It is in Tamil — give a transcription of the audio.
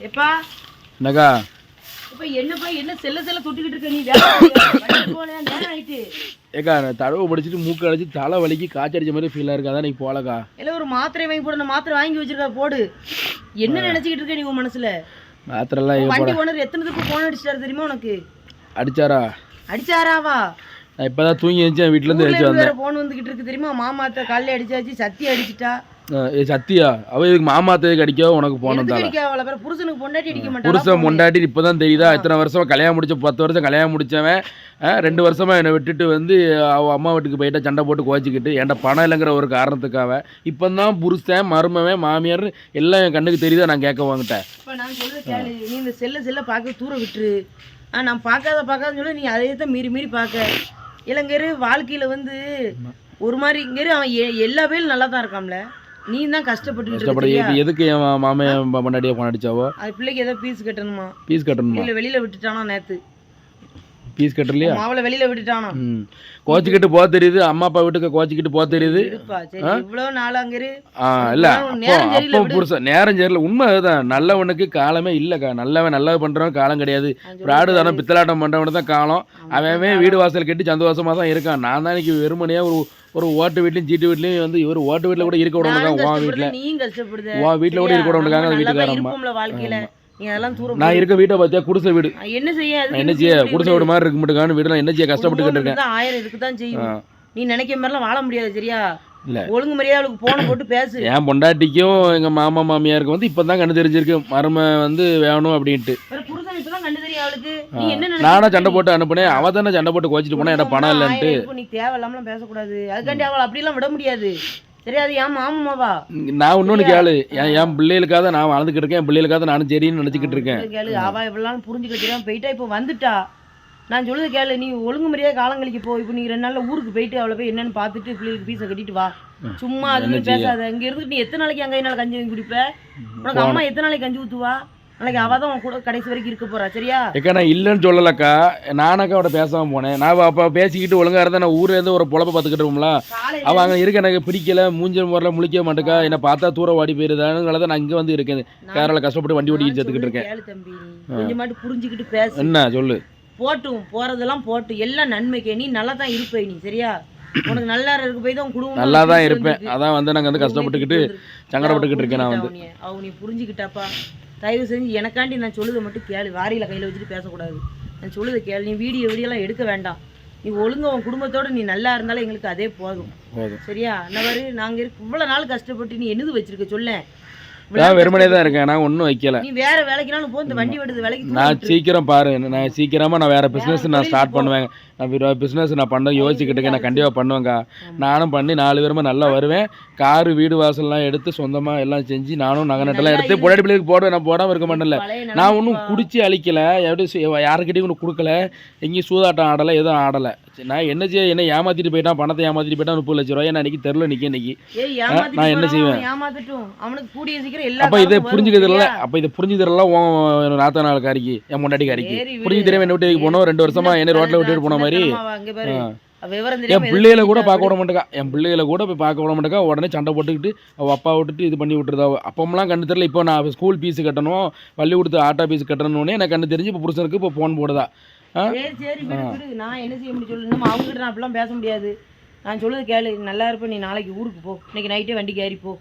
எப்பா? என்னக்கா? இப்ப என்னப்பா என்ன செல்ல செல்ல தொட்டுக்கிட்டு இருக்க நீ? வேலை நேரம் ஆயிட்டு. ஏக்கா தடவை படிச்சுட்டு மூக்கு அடிச்சு தலை வலிக்கு காய்ச்சி அடிச்ச மாதிரி ஃபீலாக இருக்கா? நீ போகலக்கா. இல்ல ஒரு மாத்திரை வாங்கி போடு. நான் மாத்திரை வாங்கி வச்சிருக்கா போடு. என்ன நினைச்சுக்கிட்டு இருக்க நீ உன் மனசுல? மாத்திரெல்லாம் வண்டி ஓனர் எத்தனை தடவை போன் அடிச்சிட்டாரு தெரியுமா உனக்கு? அடிச்சாரா? அடிச்சாராவா? நான் இப்போ தான் தூங்கி எழுந்தேன் வீட்டிலேருந்து ஊர்ல எழுச்சி இருந்து வந்தேன் வேற போன் வந்துகிட்டு இருக்கு தெரியுமா? மாமாத்த காலையில அடிச்சாச்சு சத்தி அடிச்சிட்டா. ஏ சத்தியா அவ இதுக்கு மாமாத்ததுக்கு அடிக்கோ உனக்கு போனோம் தானே? புருஷனுக்கு பொண்டாட்டி அடிக்க மாட்டாளா? புருஷன் முண்டாட்டி இப்போ தான் தெரியுதா? இத்தனை வருஷமா கல்யாணம் முடிச்ச பத்து வருஷம் கல்யாணம் முடிச்சவன் ரெண்டு வருஷமா என்னை விட்டுட்டு வந்து அவ அம்மா வீட்டுக்கு போயிட்டா சண்டை போட்டு கோச்சிக்கிட்டு என்கிட்ட பணம் இல்லைங்கிற ஒரு காரணத்துக்காக. இப்போ தான் புருஷன் மருமவன் மாமியார் எல்லாம் என் கண்ணுக்கு தெரியுதா நான் கேட்க வாங்கிட்டேன் இப்ப நான் கேளு. நீ இந்த செல்ல செல்ல பார்க்க தூர விட்டுரு. ஆ நான் பார்க்காத பார்க்காதன்னு சொல்லி நீ அதே தான் மீறி மீறி பார்க்க. இளங்கரு வாழ்க்கையில வந்து ஒரு மாதிரி இங்கரு அவன் எல்லா பேரும் நல்லா தான் இருக்கான்ல? நீ தான் கஷ்டப்பட்டுக்கிட்டு இருக்க கஷ்டப்பட சரியா? இப்போ எதுக்கு என் மா- மாமன் முன்னாடியே போன அடிச்சாவோ? அது பிள்ளைக்கு ஏதோ பீஸ் கட்டணுமா? பீஸ் கட்டணுமா? இல்ல வெளியில விட்டுட்டானா நேத்து? பீஸ் கட்டலையா அவளை வெளியில விட்டுட்டானா. கோச்சிக்கிட்டு போக தெரியுது அம்மா அப்பா வீட்டுக்கு கோச்சிக்கிட்டு போக தெரியுது. இவ்வளவு நாள் அங்கரு ஆ இல்லை அப்போ. புருஷன் நேரம் சரியில்லை உண்மை அதுதான். நல்லவனுக்கு காலமே இல்லைக்கா. நல்லவன் நல்லவன் பண்ணுறவன் காலம் கிடையாது. பிராடு தானே பித்தலாட்டம் பண்ணுறவன் தான் காலம். அவன் வீடு வாசல் கட்டி சந்தோஷமா தான் இருக்கான். நான் தான் இன்னைக்கு வெறுமனையாக ஒரு ஒரு ஓட்டு வீட்லையும் சீட்டு வீட்லையும் வந்து இவர் ஓட்டு வீட்டில் கூட இருக்க விட மாட்டாங்க உன் வீட்டில் உன் வீட்டில் கூட இருக்க விட மாட்டாங்க அந்த வீட்டுக்காரம்மா நான் இருக்க வீட்டை பார்த்தியா? குடிசை வீடு. என்ன செய்ய? என்ன செய்ய? குடிசை வீடு மாதிரி இருக்க மாட்டேங்கான்னு வீடு என்ன செய்ய கஷ்டப்பட்டுக்கிட்டு இருக்கேன் ஆயிரம் இதுக்கு தான் செய்யும். நீ நினைக்கிற மாதிரிலாம் வாழ முடியாது சரியா? இல்ல. ஒழுங்கு மரியாதை அவளுக்கு போன போட்டு பேசு. என் பொண்டாட்டிக்கும் எங்கள் மாமா மாமியாருக்கு வந்து இப்போ தான் கண்டு தெரிஞ்சிருக்கு. மருமை வந்து வேணும் அப்படின்ட்டு. இப்பதான் நானும் சண்டை? போட்டு அனுப்புனேன். அவ தானே சண்டை போட்டு கோச்சிட்டு போனா என்ன பணம் இல்லைன்ட்டு. நீ தேவையில்லாமலாம் பேசக்கூடாது. அதுக்காண்டி அவளை அப்படிலாம் விட முடியாது. சரியா அது ஏன் மாமாவா நான் இன்னொன்று கேளு. என் என் பிள்ளைகளுக்காக நான் வாழ்ந்துக்கிட்டு இருக்கேன் என் பிள்ளைகளுக்காக நானும் சரின்னு நினச்சிக்கிட்டு இருக்கேன். கேளு. அவ இவ்வளவு புரிஞ்சுக்க தெரியாம போயிட்டா இப்போ வந்துட்டா. நான் சொல்லுது கேளு நீ ஒழுங்கு மரியாதை காலங்களிக்கு போ. இப்போ நீ ரெண்டு நாள்ல ஊருக்கு போயிட்டு அவளை போய் என்னன்னு பார்த்துட்டு பிள்ளைகளுக்கு பீஸை கட்டிட்டு வா. சும்மா அது பேசாத. இங்க இருந்துட்டு நீ எத்தனை நாளைக்கு அங்க என்னால கஞ்சி குடிப்ப? உனக்கு அம்மா எத்தனை நாளைக்கு கஞ்சி ஊத்துவா? நாளைக்கு அவ தான் கூட கடைசி வரைக்கும் இருக்க போறா சரியா? ஏக்கா நான் இல்லைன்னு சொல்லலக்கா. நானாக்கா அவட பேசாம போனேன். நான் அப்போ பேசிக்கிட்டு ஒழுங்கா இருந்தா நான் ஊர்ல இருந்து ஒரு பொழப்ப பார்த்துக்கிட்டு இருக்கோம்ல காலையில அவ அங்கே இருக்க எனக்கு பிடிக்கல மூஞ்சல் முறையில் முழிக்க மாட்டேக்கா. என்னை பார்த்தா தூர வாடி போயிருதானுங்கள நான் இங்கே வந்து இருக்கேன். கேரளா கஷ்டப்பட்டு வண்டி ஓட்டிக்கிட்டு சேர்த்துக்கிட்டு இருக்கேன். தம்பி. கொஞ்சமாட்டு புரிஞ்சுக்கிட்டு பேசு. என்ன சொல்லு. போட்டும் போறதெல்லாம் போட்டு எல்லாம் நன்மைக்கே. நீ நல்லா தான் இருப்ப நீ சரியா? உனக்கு நல்லா இருக்க போய் தான் குடும்பம் நல்லா தான் இருப்பேன். அதான் வந்து நாங்கள் வந்து கஷ்டப்பட்டுக்கிட்டு. சங்கடப்பட்டுக்கிட்டு இருக்கேன் நான் வந்து. அவ நீ புரிஞ்சுக்கிட்டாப்பா. தயவு செஞ்சு எனக்காண்டி நான் சொல்லுதை மட்டும் கேளு. வாரியில கையில வச்சுட்டு பேசக்கூடாது. நான் சொல்லுதை கேளு. நீ வீடியோ வீடியோலாம் எடுக்க வேண்டாம். நீ ஒழுங்கா உன் குடும்பத்தோட நீ நல்லா இருந்தாலும் எங்களுக்கு அதே போதும். சரியா? அன்னவாறு நாங்க இருக்கு இவ்வளவு நாள் கஷ்டப்பட்டு நீ என்னது வச்சிருக்க? சொல்ல நான் வெறுமனே தான் இருக்கேன். நான் ஒன்றும் வைக்கல. நீ வேற வேலைக்குனாலும் போ இந்த வண்டி விடுது வேலைக்கு நான். சீக்கிரம் பாரு. நான் சீக்கிரமா நான் வேற பிசினஸ் நான் ஸ்டார்ட். பண்ணுவேன் நான் பிசினஸ் நான் பண்ண யோசிச்சுக்கிட்டு இருக்கேன். நான் கண்டிப்பா பண்ணுவேங்க்கா நானும் பண்ணி நாலு பேருமே நல்லா வருவேன். காரு வீடு வாசல்லாம் எடுத்து சொந்தமா எல்லாம் செஞ்சு நானும் நகை நட்டெல்லாம் எடுத்து. பொடாடி பிள்ளைக்கு போடுவேன் நான் போடாம இருக்க மாட்டேன்ல. நான் ஒன்றும். குடிச்சு அழிக்கல. எப்படி யாருக்கிட்டையும் ஒன்றும் கொடுக்கல. எங்கேயும் சூதாட்டம் ஆடலை எதுவும் ஆடலை. சரி, நான் என்ன செய்ய என்ன ஏமாத்திட்டு போயிட்டான் பணத்தை ஏமாத்திட்டு போயிட்டான் முப்பது லட்ச ரூபாய். நான் இன்னைக்கு தெருல நிக்க இன்னைக்கு. நான் என்ன செய்வேன்? ஏமாத்தட்டும். அவனுக்கு கூடிய சீக்கிரம் அப்ப இதை புரிஞ்சுக்கிறதுல? அப்ப இதை புரிஞ்சுக்கிறதுலாம் உன் நாத்த நாளுக்காரிக்கு என் முன்னாடிக்காரிக்கு சரி, விடு. புரிஞ்சு தெரியாம என்ன விட்டு போனோம் ரெண்டு வருஷமா என்ன ரோட்ல விட்டுட்டு போன மாதிரி. என் பிள்ளைகளை கூட பார்க்க விட மாட்டேக்கா. என் பிள்ளைகளை கூட போய் பார்க்க விட மாட்டேக்கா. உடனே சண்டை போட்டுக்கிட்டு அவள் அப்பா விட்டுட்டு இது பண்ணி விட்டுருதா அப்பமெல்லாம் கண்ணு தெரியல. இப்போ நான் ஸ்கூல் ஃபீஸ் கட்டணும் பள்ளிக்கூடத்து ஆட்டோ ஃபீஸ் கட்டணும்னே எனக்கு கண்ணு தெரிஞ்சு இப்போ புருஷனுக்கு இப்போ ஃபோன் போடுதா. சரி நான் என்ன செய்ய முடியும் சொல்லு. நம்ம அவங்க கிட்ட நான் அப்படிலாம் பேச முடியாது. நான் சொல்லுது கேளு. நல்லா இருப்ப. நீ நாளைக்கு ஊருக்கு போ. இன்னைக்கு நைட்டே வண்டிக்கு ஏறி போ.